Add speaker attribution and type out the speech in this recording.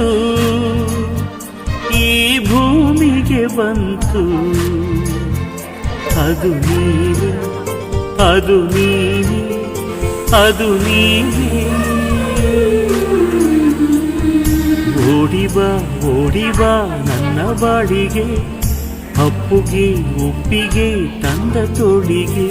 Speaker 1: ಕನಸು ಈ ಭೂಮಿಗೆ ಬಂತು. ಅದು ನೀನೆ ಅದು ನೀನೆ ಅದು ನೀನೆ. ಓಡಿಬಾ ಓಡಿಬಾ ನನ್ನ ಬಾಡಿಗೆ ಅಪ್ಪುಗೆ ಒಪ್ಪಿಗೆ ತಂದ ತೋಳಿಗೆ.